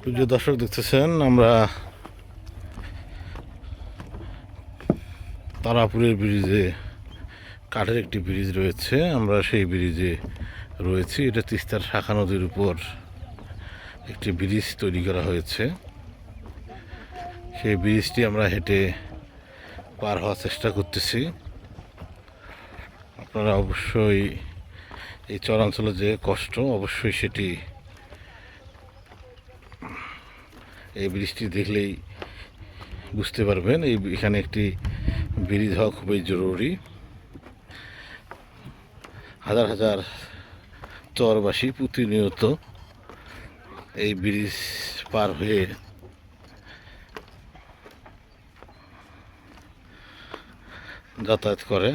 প্রিয় দর্শক দেখতেছেন, আমরা তারাপুরের ব্রিজে, কাঠের একটি ব্রিজ রয়েছে, আমরা সেই ব্রিজে রয়েছি। এটা তিস্তার শাখা নদীর উপর একটি ব্রিজ তৈরি করা হয়েছে। সেই ব্রিজটি আমরা হেঁটে পার হওয়ার চেষ্টা করতেছি। আপনারা অবশ্যই এই চরাঞ্চলে যে কষ্ট, অবশ্যই সেটি এই ব্রিজটি দেখলেই বুঝতে পারবেন, এই এখানে একটি ব্রিজ হওয়া খুবই জরুরি। হাজার হাজার চরবাসী প্রতিনিয়ত এই ব্রিজ পার হয়ে যাতায়াত করে।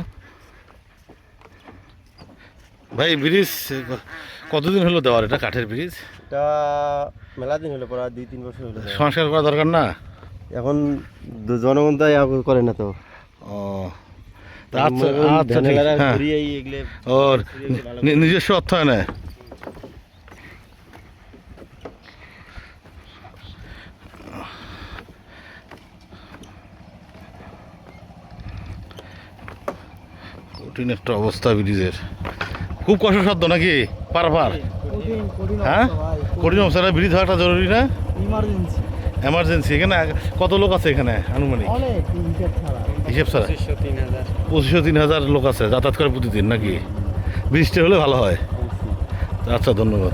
ভাই, ব্রিজ কতদিন হলো দেওয়ার এটা কাঠের ব্রিজ? এটা মেলা দিন হলো প্রায় দুই তিন বছর হলো সংস্কার করা দরকার না? এখন জনগণ তো ইয়া করে না তো। ও আচ্ছা আচ্ছা ঠিক ভ্যানেলারা হ্যাঁ। ওর নিজস্ব অর্থায়নে। কঠিন একটা অবস্থা ব্রিজের। খুব কষ্টসাধ্য নাকি? পারবার হ্যাঁ? কঠিন অবস্থা ব্রিজ হওয়াটা জরুরি না? এমার্জেন্সি এখানে কত লোক আছে এখানে আনুমানিক? হিসেব ছাড়া? পঁচিশশো তিন হাজার। লোক আছে যাতায়াত করে প্রতিদিন নাকি? বৃষ্টি হলে ভালো হয়। আচ্ছা ধন্যবাদ।